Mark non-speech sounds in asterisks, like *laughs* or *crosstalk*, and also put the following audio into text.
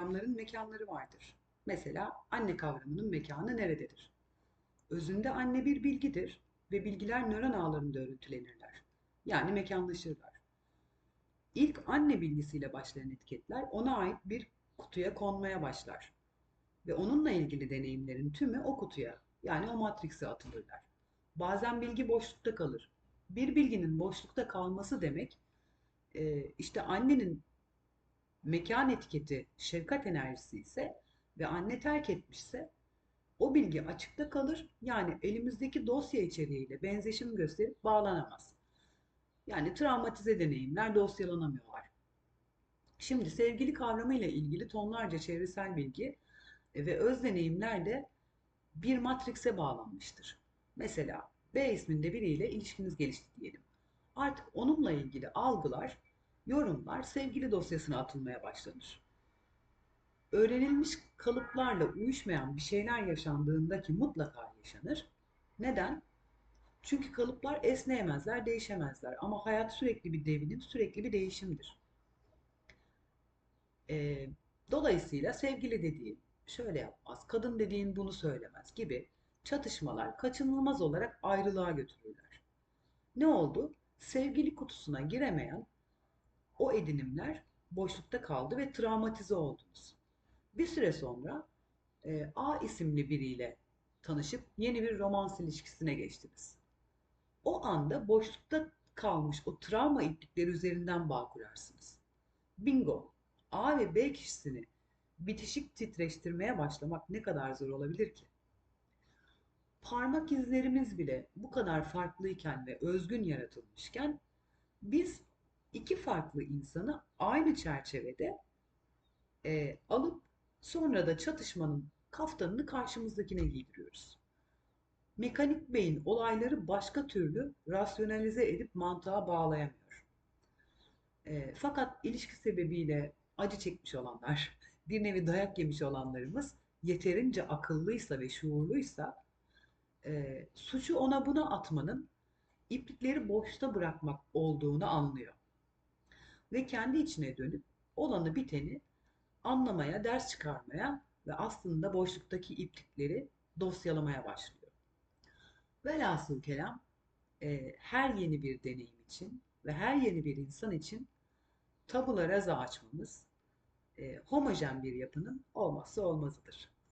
kavramların mekanları vardır. Mesela anne kavramının mekanı nerededir? Özünde anne bir bilgidir ve bilgiler nöron ağlarında örüntülenirler. Yani mekanlaşırlar. İlk anne bilgisiyle başlayan etiketler ona ait bir kutuya konmaya başlar. Ve onunla ilgili deneyimlerin tümü o kutuya yani o matrise atılırlar. Bazen bilgi boşlukta kalır. Bir bilginin boşlukta kalması demek e, işte annenin mekan etiketi şefkat enerjisi ise ve anne terk etmişse o bilgi açıkta kalır. Yani elimizdeki dosya içeriğiyle benzeşim gösterip bağlanamaz. Yani travmatize deneyimler dosyalanamıyorlar. Şimdi sevgili kavramıyla ilgili tonlarca çevresel bilgi e, ve öz deneyimler de bir matrikse bağlanmıştır. Mesela B isminde biriyle ilişkiniz gelişti diyelim. Artık onunla ilgili algılar, yorumlar sevgili dosyasına atılmaya başlanır. Öğrenilmiş kalıplarla uyuşmayan bir şeyler yaşandığında ki mutlaka yaşanır. Neden? Çünkü kalıplar esneyemezler, değişemezler. Ama hayat sürekli bir devinim, sürekli bir değişimdir. E, dolayısıyla sevgili dediğin şöyle yapmaz, kadın dediğin bunu söylemez gibi çatışmalar kaçınılmaz olarak ayrılığa götürürler. Ne oldu? Sevgili kutusuna giremeyen o edinimler boşlukta kaldı ve travmatize oldunuz. Bir süre sonra e, A isimli biriyle tanışıp yeni bir romans ilişkisine geçtiniz. O anda boşlukta kalmış o travma iplikleri üzerinden bağ kurarsınız. Bingo! A ve B kişisini bitişik titreştirmeye başlamak ne kadar zor olabilir ki? Parmak izlerimiz bile bu kadar farklıyken ve özgün yaratılmışken biz iki farklı insanı aynı çerçevede e, alıp sonra da çatışmanın kaftanını karşımızdakine giydiriyoruz. Mekanik beyin olayları başka türlü rasyonalize edip mantığa bağlayamıyor. E, fakat ilişki sebebiyle acı çekmiş olanlar, *laughs* bir nevi dayak yemiş olanlarımız yeterince akıllıysa ve şuurluysa e, suçu ona buna atmanın iplikleri boşta bırakmak olduğunu anlıyor. Ve kendi içine dönüp olanı biteni anlamaya, ders çıkarmaya ve aslında boşluktaki iplikleri dosyalamaya başlıyor. Velhasıl kelam e, her yeni bir deneyim için ve her yeni bir insan için tabula rasa açmamız e, homojen bir yapının olmazsa olmazıdır.